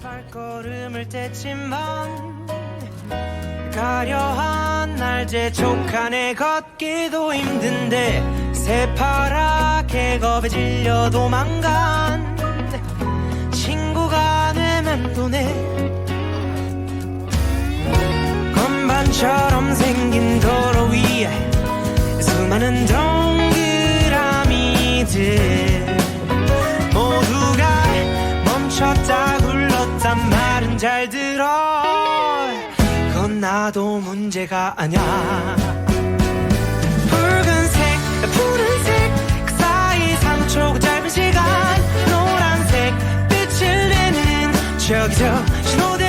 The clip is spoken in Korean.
발걸음을 뗐지만 가려한 날 재촉하네 걷기도 힘든데 새파랗게 겁에 질려 도망간. 친구가 내 맴도네 건반처럼 생긴 도로 위에 수많은 동그라미들 모두가 멈췄다 잘 들어. 그건 나도 문제가 아냐 붉은색 푸른색 그 사이 3초 짧은 시간. 노란색 빛을 내는 저기 저 신호등